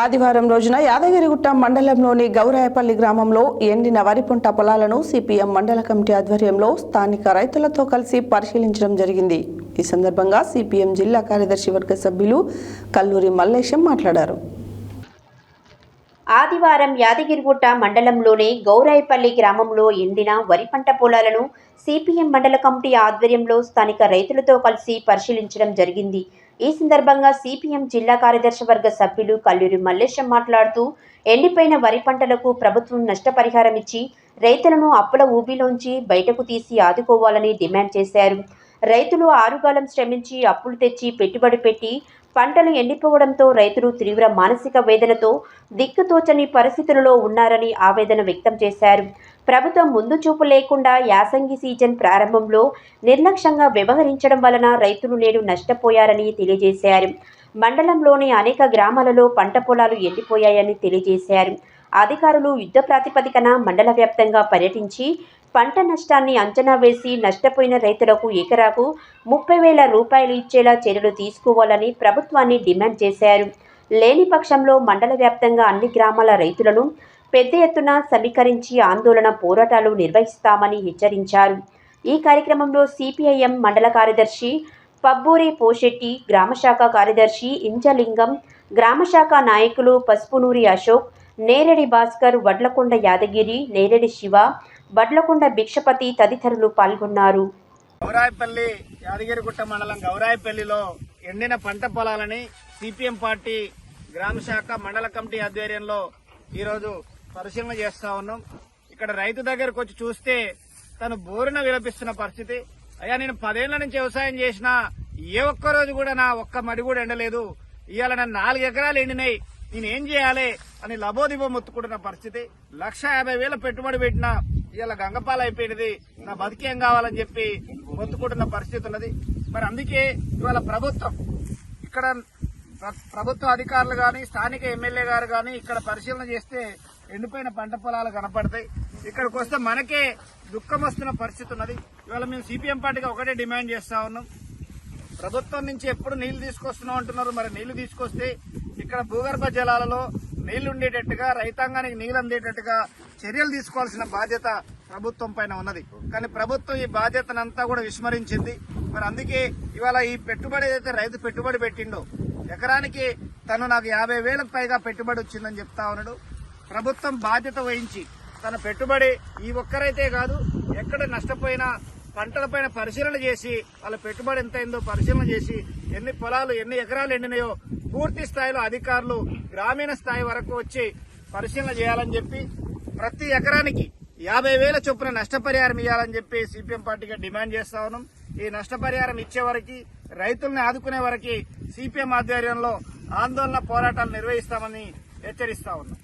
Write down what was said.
ఆదివారం రోజున యాదగిరిగుట్ట మండలంలోని గౌరాయపల్లి గ్రామంలో ఎండిన వరి పంట పొలాలను సిపిఎం మండల కమిటీ ఆధ్వర్యంలో స్థానిక రైతులతో కలిసి పరిశీలించడం జరిగింది. ఈ సందర్భంగా సిపిఎం జిల్లా కార్యదర్శి వర్గ సభ్యులు కల్లూరి మల్లేశం మాట్లాడారు. ఆదివారం యాదగిరిగుట్ట మండలంలోని గౌరాయిపల్లి గ్రామంలో ఎండిన వరి పంట పొలాలను సిపిఎం మండల కమిటీ ఆధ్వర్యంలో స్థానిక రైతులతో కలిసి పరిశీలించడం జరిగింది. ఈ సందర్భంగా సిపిఎం జిల్లా కార్యదర్శి వర్గ సభ్యులు కల్లూరి మల్లేశం మాట్లాడుతూ ఎండిపోయిన వరి పంటలకు ప్రభుత్వం నష్టపరిహారం ఇచ్చి రైతులను అప్పుల ఊబిలోంచి బయటకు తీసి ఆదుకోవాలని డిమాండ్ చేశారు. రైతులు ఆరుగాలం శ్రమించి అప్పులు తెచ్చి పెట్టుబడి పెట్టి పంటలు ఎండిపోవడంతో రైతులు తీవ్ర మానసిక వేదనతో దిక్కుతోచని పరిస్థితులలో ఉన్నారని ఆవేదన వ్యక్తం చేశారు. ప్రభుత్వం ముందు చూపు లేకుండా యాసంగి సీజన్ ప్రారంభంలో నిర్లక్ష్యంగా వ్యవహరించడం వలన రైతులు నేడు నష్టపోయారని తెలియజేశారు. మండలంలోని అనేక గ్రామాలలో పంట పొలాలు ఎండిపోయాయని తెలియజేశారు. అధికారులు యుద్ధ ప్రాతిపదికన మండల వ్యాప్తంగా పర్యటించి పంట నష్టాన్ని అంచనా వేసి నష్టపోయిన రైతులకు ఎకరాకు ముప్పై వేల రూపాయలు ఇచ్చేలా చర్యలు తీసుకోవాలని ప్రభుత్వాన్ని డిమాండ్ చేశారు. లేని పక్షంలో మండల వ్యాప్తంగా అన్ని గ్రామాల రైతులను పెద్ద ఎత్తున సమీకరించి ఆందోళన పోరాటాలు నిర్వహిస్తామని హెచ్చరించారు. ఈ కార్యక్రమంలో సిపిఐఎం మండల కార్యదర్శి పబ్బూరి పోషెట్టి గ్రామశాఖ కార్యదర్శి ఇంజలింగం గ్రామశాఖ నాయకులు పసుపునూరి అశోక్ నేరెడి భాస్కర్ వడ్లకొండ యాదగిరి నేరెడి శివ బడ్లకొండ భిక్షపతి తదితరులు పాల్గొన్నారు. గౌరాయపల్లి యాదగిరిగుట్ట మండలం గౌరాయపల్లిలో ఎండిన పంట పొలాలని సిపిఎం పార్టీ గ్రామ శాఖ మండల కమిటీ ఆధ్వర్యంలో ఈరోజు పరిశీలన చేస్తా ఉన్నాం. ఇక్కడ రైతు దగ్గరకు వచ్చి చూస్తే తను బోరున విలపిస్తున్న పరిస్థితి. అయ్యా నేను పదేళ్ళ నుంచి వ్యవసాయం చేసినా ఏ ఒక్క రోజు కూడా నా ఒక్క మడి కూడా ఎండలేదు. ఇవాళ నా నాలుగు ఎకరాలు ఎండినాయి. నేనేం చేయాలి అని లబోదిబో మొత్తుకుంటున్న పరిస్థితి. లక్ష యాభై వేల పెట్టుబడి పెట్టినా ఇవాళ గంగపాల అయిపోయినది నా బతికేం కావాలని చెప్పి మొత్తుకుంటున్న పరిస్థితి ఉన్నది. మరి అందుకే ఇవాళ ప్రభుత్వం ఇక్కడ ప్రభుత్వ అధికారులు కానీ స్థానిక ఎమ్మెల్యే గారు కానీ ఇక్కడ పరిశీలన చేస్తే ఎండిపోయిన పంట పొలాలు కనపడతాయి. ఇక్కడికి వస్తే మనకే దుఃఖం వస్తున్న పరిస్థితి ఉన్నది. ఇవాళ మేము సిపిఎం పార్టీగా ఒకటే డిమాండ్ చేస్తా ఉన్నాం. ప్రభుత్వం నుంచి ఎప్పుడు నీళ్ళు తీసుకొస్తున్నాం అంటున్నారు. మరి నీళ్ళు తీసుకొస్తే ఇక్కడ భూగర్భ జలాలలో నీళ్ళు ఉండేటట్టుగా రైతాంగానికి నీళ్ళు అందేటట్టుగా చర్యలు తీసుకోవాల్సిన బాధ్యత ప్రభుత్వం పైన ఉన్నది. కానీ ప్రభుత్వం ఈ బాధ్యతనంతా కూడా విస్మరించింది. మరి అందుకే ఇవాళ ఈ పెట్టుబడి ఏదైతే రైతు పెట్టుబడి పెట్టిండో ఎకరానికి తను నాకు యాభై వేలకు పైగా పెట్టుబడి వచ్చిందని చెప్తా ఉన్నాడు. ప్రభుత్వం బాధ్యత వహించి తన పెట్టుబడి ఈ ఒక్కరైతే కాదు ఎక్కడ నష్టపోయినా పంటలపైన పరిశీలన చేసి వాళ్ళ పెట్టుబడి ఎంత అయిందో పరిశీలన చేసి ఎన్ని పొలాలు ఎన్ని ఎకరాలు ఎండినాయో పూర్తి స్థాయిలో అధికారులు గ్రామీణ స్థాయి వరకు వచ్చి పరిశీలన చేయాలని చెప్పి ప్రతి ఎకరానికి యాభై వేల చొప్పున నష్టపరిహారం ఇవ్వాలని చెప్పి సిపిఎం పార్టీగా డిమాండ్ చేస్తా ఉన్నాం. ఈ నష్టపరిహారం ఇచ్చే వరకు రైతుల్ని ఆదుకునే వరకు సిపిఎం ఆధ్వర్యంలో ఆందోళన పోరాటాలు నిర్వహిస్తామని హెచ్చరిస్తా ఉన్నాం.